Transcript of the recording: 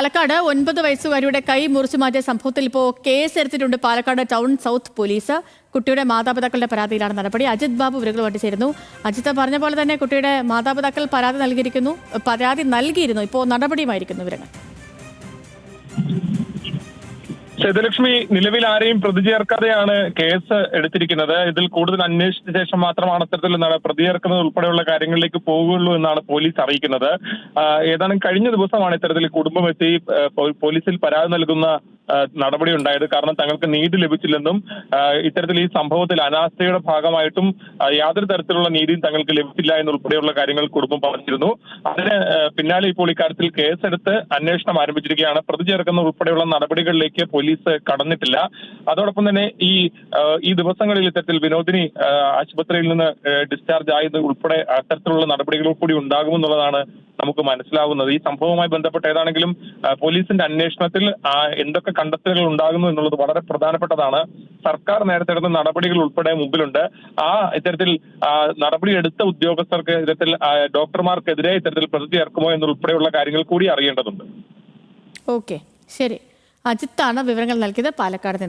പാലക്കാട് ഒൻപത് വയസ്സുകാരിയുടെ കൈ മുറിച്ചു മാറ്റിയ സംഭവത്തിൽ ഇപ്പോൾ കേസ് എടുത്തിട്ടുണ്ട് പാലക്കാട് ടൗൺ സൗത്ത് പോലീസ്. കുട്ടിയുടെ മാതാപിതാക്കളുടെ പരാതിയിലാണ് നടപടി. അജിത് ബാബു വിവരങ്ങളുമായിട്ട് ചേരുന്നു അജിത്ത് പറഞ്ഞ പോലെ തന്നെ കുട്ടിയുടെ മാതാപിതാക്കൾ പരാതി നൽകിയിരിക്കുന്നു പരാതി നൽകിയിരുന്നു. ഇപ്പോൾ നടപടിയുമായിരിക്കുന്നു വിവരങ്ങൾ. സേതുലക്ഷ്മി നിലവിൽ ആരെയും പ്രതി ചേർക്കാതെയാണ് കേസ് എടുത്തിരിക്കുന്നത്. ഇതിൽ കൂടുതൽ അന്വേഷിച്ച ശേഷം മാത്രമാണ് അത്തരത്തിൽ പ്രതി ചേർക്കുന്നത് ഉൾപ്പെടെയുള്ള കാര്യങ്ങളിലേക്ക് പോവുകയുള്ളൂ എന്നാണ് പോലീസ് അറിയിക്കുന്നത്. ഏതാനും കഴിഞ്ഞ ദിവസമാണ് ഇത്തരത്തിൽ കുടുംബം എത്തി പോലീസിൽ പരാതി നൽകുന്ന നടപടി ഉണ്ടായത്. കാരണം തങ്ങൾക്ക് നീതി ലഭിച്ചില്ലെന്നും ഇത്തരത്തിൽ ഈ സംഭവത്തിൽ അനാസ്ഥയുടെ ഭാഗമായിട്ടും യാതൊരു തരത്തിലുള്ള നീതിയും തങ്ങൾക്ക് ലഭിച്ചില്ല എന്നുൾപ്പെടെയുള്ള കാര്യങ്ങൾ കുടുംബം പറഞ്ഞിരുന്നു. അതിന് പിന്നാലെ ഇപ്പോൾ ഇക്കാര്യത്തിൽ കേസെടുത്ത് അന്വേഷണം ആരംഭിച്ചിരിക്കുകയാണ്. പ്രതി ചേർക്കുന്ന ഉൾപ്പെടെയുള്ള നടപടികളിലേക്ക് പോലീസ് കടന്നിട്ടില്ല. അതോടൊപ്പം തന്നെ ഈ ഈ ദിവസങ്ങളിൽ ഇത്തരത്തിൽ വിനോദിനി ആശുപത്രിയിൽ നിന്ന് ഡിസ്ചാർജ് ആയത് ഉൾപ്പെടെ അത്തരത്തിലുള്ള നടപടികൾ കൂടി ഉണ്ടാകുമെന്നുള്ളതാണ് നമുക്ക് മനസ്സിലാവുന്നത്. ഈ സംഭവവുമായി ബന്ധപ്പെട്ട് ഏതാണെങ്കിലും പോലീസിന്റെ അന്വേഷണത്തിൽ എന്തൊക്കെ കണ്ടെത്തലുകൾ ഉണ്ടാകുന്നു എന്നുള്ളത് വളരെ പ്രധാനപ്പെട്ടതാണ്. സർക്കാർ നേരത്തെ എടുത്ത നടപടികൾ ഉൾപ്പെടെ മുമ്പിലുണ്ട്. ആ ഇത്തരത്തിൽ നടപടി എടുത്ത ഉദ്യോഗസ്ഥർക്ക് ഇത്തരത്തിൽ ഡോക്ടർമാർക്കെതിരെ ഇത്തരത്തിൽ പ്രതി ചേർക്കുമോ എന്നുൾപ്പെടെയുള്ള കാര്യങ്ങൾ കൂടി അറിയേണ്ടതുണ്ട്. ഓക്കെ. ശരി. അജിത്താണ് വിവരങ്ങൾ നൽകിയത്. പാലക്കാട് നിന്ന്.